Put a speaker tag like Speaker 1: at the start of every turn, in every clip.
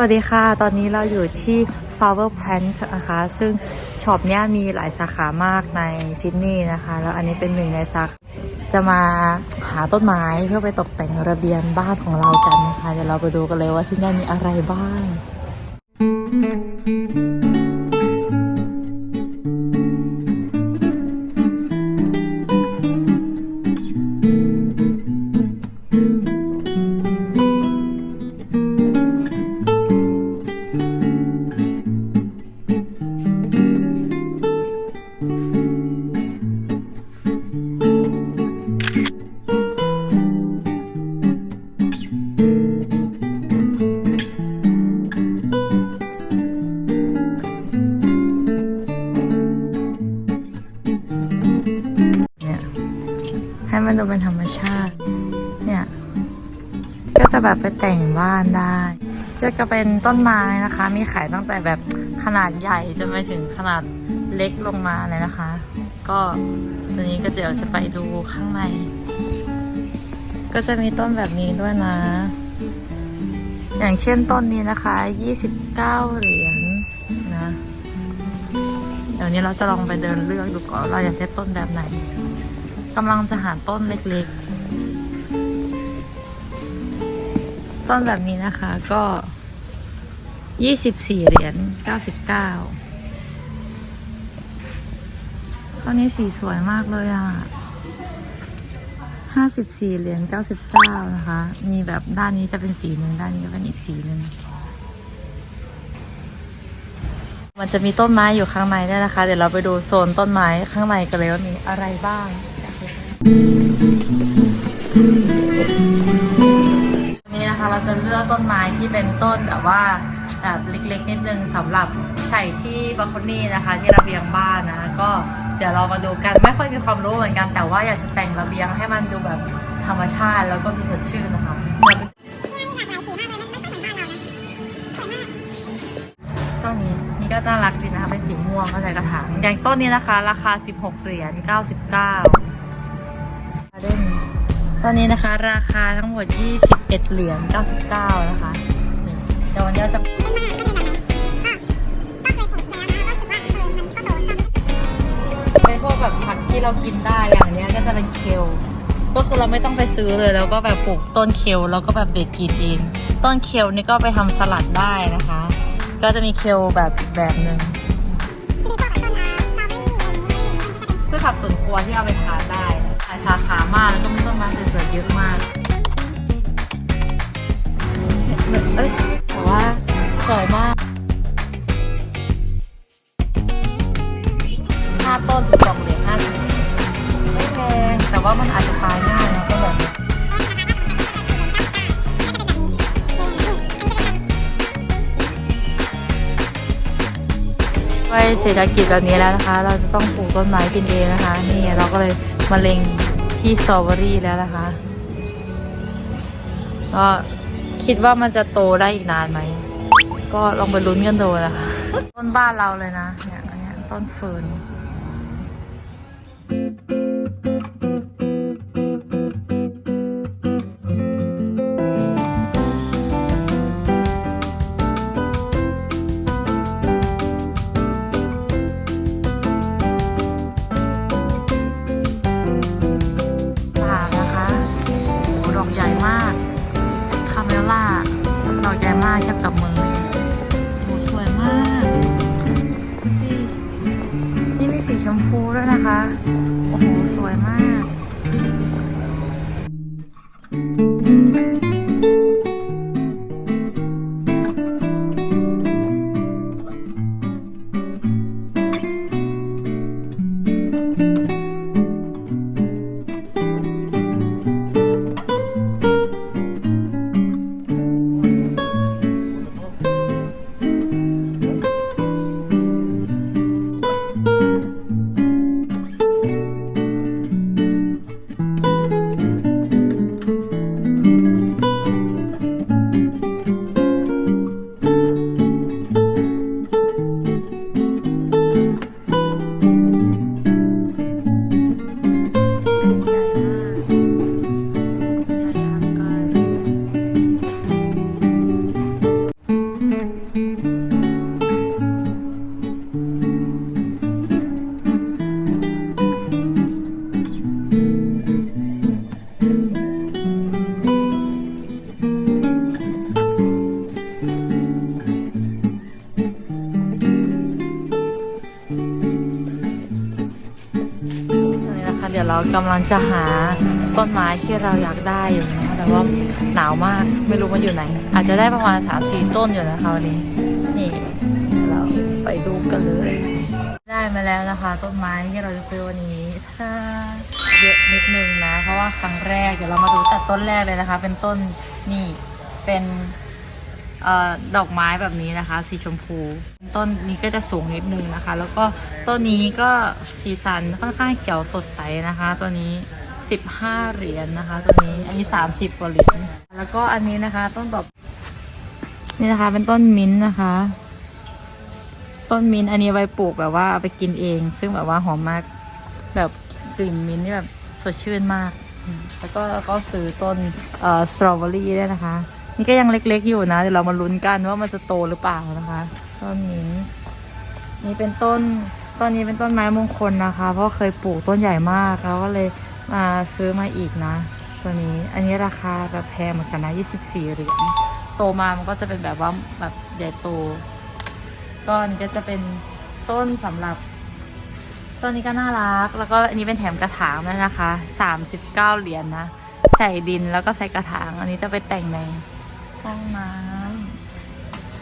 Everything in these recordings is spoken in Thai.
Speaker 1: วัสดีค่ะ ตอนนี้เราอยู่ที่ Flower Plant นะคะ ซึ่งช็อปเนี้ยมีหลายสาขามากในซิดนีย์นะคะ แล้วอันนี้เป็นหนึ่งในสาขาจะมาหาต้นไม้เพื่อไปตกแต่งระเบียงบ้านของเรากันนะคะ เดี๋ยวเราไปดูกันเลยว่าที่นี่มีอะไรบ้าง ให้มันดูเป็นธรรมชาติ เนี่ย ก็จะแบบไปแต่งบ้านได้จะก็เป็นต้นไม้นะคะ มีขายตั้งแต่แบบขนาดใหญ่จนไปถึงขนาดเล็กลงมาเลยนะคะ ก็ตัวนี้ก็เดี๋ยวจะไปดูข้างใน ก็จะมีต้นแบบนี้ด้วยนะ อย่างเช่นต้นนี้นะคะ 29 เหรียญนะ เดี๋ยวนี้เราจะลองไปเดินเลือกดูก่อนเราอยากได้ต้นแบบไหนำลังจะหาต้นเล็กๆ ต้นแบบนี้นะคะก็24เหรียญ99ต้นนี้สีสวยมากเลยอะ54เหรียญ99นะคะ มีแบบด้านนี้จะเป็นสีหนึ่งด้านนี้ก็เป็นอีกสีหนึ่งมันจะมีต้นไม้อยู่ข้างในด้วยนะคะ เดี๋ยวเราไปดูโซนต้นไม้ข้างในกันเลยว่ามีอะไรบ้าง นี่นะคะเราจะเลือกต้นไม้ที่เป็นต้นแบบว่าแบบเล็กๆนิดนึงสำหรับใส่ที่บาลคอนี่นะคะ ที่ระเบียงบ้านนะก็เดี๋ยวเรามาดูกันไม่ค่อยมีความรู้เหมือนกัน แต่ว่าอยากจะแต่งระเบียงให้มันดูแบบธรรมชาติแล้วก็มีสดชื่นนะคะต้นนี้นี่ก็น่ารักดีนะคะเป็นสีม่วงเข้าใจกระถางอย่างต้นนี้นะคะ ราคา 16 เหรียญ 99 เด่นตอนนี้นะคะ ราคาทั้งหมด 21 เหรียญ 99 นะคะนี่เดี๋ยววันนี้เราจะเป็นพวกแบบผักที่เรากินได้อย่างเนี้ยก็จะเป็นเคลก็คือเราไม่ต้องไปซื้อเลยแล้วก็แบบปลูกต้นเคลแล้วก็แบบเด็ดกินเอง ต้นเคลนี่ก็ไปทำสลัดได้นะคะ ก็จะมีเคลแบบแบบหนึ่งคือผักสวนครัวที่เอาไปทานได้ ลายสาขามากแล้วก็มีต้นไม้สวยๆเยอะมากเอ้ยแต่ว่าสวยมากห้าต้นสิบสองเหรียญห้าสิบไม่แพงแต่ว่ามันอาจจะตายง่ายนะก็แบบด้วยเศรษฐกิจแบบนี้แล้วนะคะ เราจะต้องปลูกต้นไม้กินเองนะคะ นี่เราก็เลย มะเร็งที่สตรอเบอรี่แล้วนะคะ ก็คิดว่ามันจะโตได้อีกนานไหม ก็ลองไปลุ้นกันดูนะคะ ต้นบ้านเราเลยนะ เนี่ยอันนี้ยต้นเฟิร์น ชมพูด้วยนะคะ โอ้โห สวยมาก กำลังจะหาต้นไม้ที่เราอยากได้อยู่นะแต่ว่าหนาวมากไม่รู้มันอยู่ไหน อาจจะได้ประมาณ3าสี่ต้นอยู่นะคะวันนี้นี่เราไปดูกันเลย ได้มาแล้วนะคะ ต้นไม้ที่เราจะซื้อวันนี้ถ้าเยอะนิดนึงนะ เพราะว่าครั้งแรกเดี๋ยวเรามาดูตัดต้นแรกเลยนะคะ เป็นต้นนี่เป็น ดอกไม้แบบนี้นะคะ สีชมพู ต้นนี้ก็จะสูงนิดนึงนะคะ แล้วก็ต้นนี้ก็สีสันค่อนข้างเขียวสดใสนะคะ ตัวนี้ 15 เหรียญนะคะ ตัวนี้อันนี้ 30กว่าเหรียญแล้วก็อันนี้นะคะ ต้นแบบนี่นะคะ เป็นต้นมิ้นนะคะ ต้นมิ้นอันนี้ไว้ปลูกแบบว่าเอาไปกินเอง ซึ่งแบบว่าหอมมากแบบกลิ่นมิ้นท์นี่แบบสดชื่นมาก แล้วก็ก็ซื้อต้นเอ่อสตรอเบอรี่ด้วยนะคะ นี่ก็ยังเล็ก ๆ อยู่นะ เดี๋ยวเรามาลุ้นกันว่ามันจะโตหรือเปล่านะคะ ต้นมิ้นี่เป็นต้น ต้นนี้เป็นต้นไม้มงคลนะคะ เพราะเคยปลูกต้นใหญ่มากแล้วก็เลยมาซื้อมาอีกนะ ตัวนี้ อันนี้ราคาแบบแพงเหมือนกันนะ24 เหรียญ โตมามันก็จะเป็นแบบว่าแบบใหญ่โต ก็นนี้ก็จะเป็นต้นสำหรับต้นนี้ก็น่ารัก แล้วก็อันนี้เป็นแถมกระถางด้วยนะคะสามสิบเก้าเหรียญนะ ใส่ดินแล้วก็ใส่กระถาง อันนี้จะไปแต่งใน ห้องน้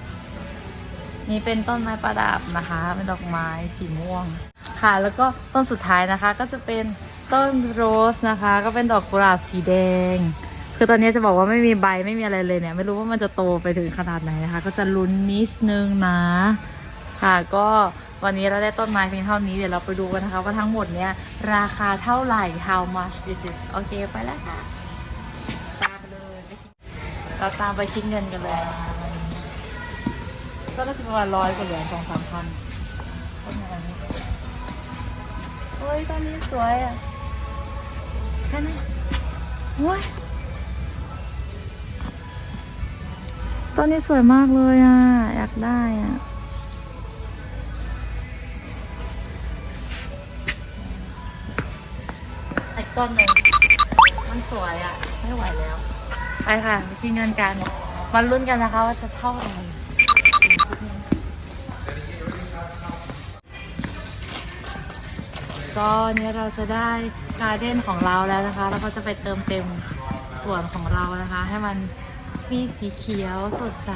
Speaker 1: ำนี่เป็นต้นไม้ประดับนะคะ เป็นดอกไม้สีม่วง ค่ะ แล้วก็ต้นสุดท้ายนะคะ ก็จะเป็นต้นโรสนะคะ ก็เป็นดอกกุหลาบสีแดง คือตอนนี้จะบอกว่าไม่มีใบไม่มีอะไรเลยเนี่ย ไม่รู้ว่ามันจะโตไปถึงขนาดไหนนะคะ ก็จะลุ้นนิดนึงนะ ค่ะก็วันนี้เราได้ต้นไม้เพียงเท่านี้เดี๋ยวเราไปดูกันนะคะ ว่าทั้งหมดเนี้ยราคาเท่าไหร่ how much this is โอเค ไปแล้วค่ะ เราตามไปคิดเงินกันเลยนะคะวันนี้ก็น่าจะประมาณร้อยกว่าเหรียญสองสามพันต้นอะไรนี้โอ้ยต้นนี้สวยอะแค่นั้นโอ้ยต้นนี้สวยมากเลยอะ อยากได้อะอีกต้นหนึ่งมันสวยอะ่ะ ไม่ไหวแล้ว ไปค่ะไปที่เงินกันมาลุ้นกันนะคะว่าจะเท่าไหร่ก็เนี่ยเราจะได้การ์เด้นของเราแล้วนะคะ แล้วก็จะไปเติมเต็มส่วนของเรานะคะ ให้มันมีสีเขียวสดใส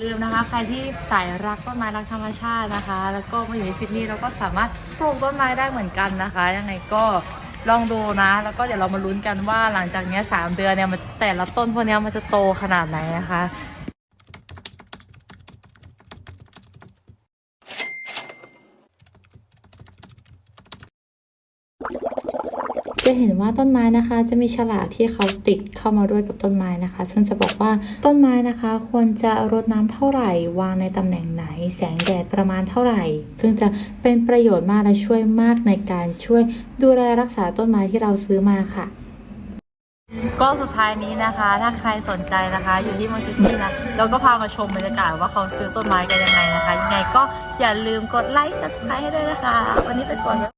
Speaker 1: ลืมนะคะ ใครที่สายรักต้นไม้รักธรรมชาตินะคะ แล้วก็มาอยู่ในซิดนีย์เราก็สามารถปลูกต้นไม้ได้เหมือนกันนะคะ ยังไงก็ ลองดูนะ แล้วก็เดี๋ยวเรามาลุ้นกันว่าหลังจากนี้สามเดือนเนี่ยมันแต่ละต้นพวกนี้มันจะโตขนาดไหนนะคะจะเห็นว่าต้นไม้นะคะจะมีฉลากที่เขาติดเข้ามาด้วยกับต้นไม้นะคะ ซึ่งจะบอกว่าต้นไม้นะคะ ควรจะรดน้ำเท่าไหร่วางในตำแหน่ง แสงแดดประมาณเท่าไหร่ ซึ่งจะเป็นประโยชน์มากและช่วยมากในการช่วยดูแลรักษาต้นไม้ที่เราซื้อมาค่ะ ก็สุดท้ายนี้นะคะ ถ้าใครสนใจนะคะ อยู่ที่เมอร์ซิตี้นะเราก็พามาชมบรรยากาศว่าเขาซื้อต้นไม้กันยังไงนะคะ ยังไงก็อย่าลืมกดไลค์ซับสไครต์ให้ด้วยนะคะ วันนี้ไปก่อน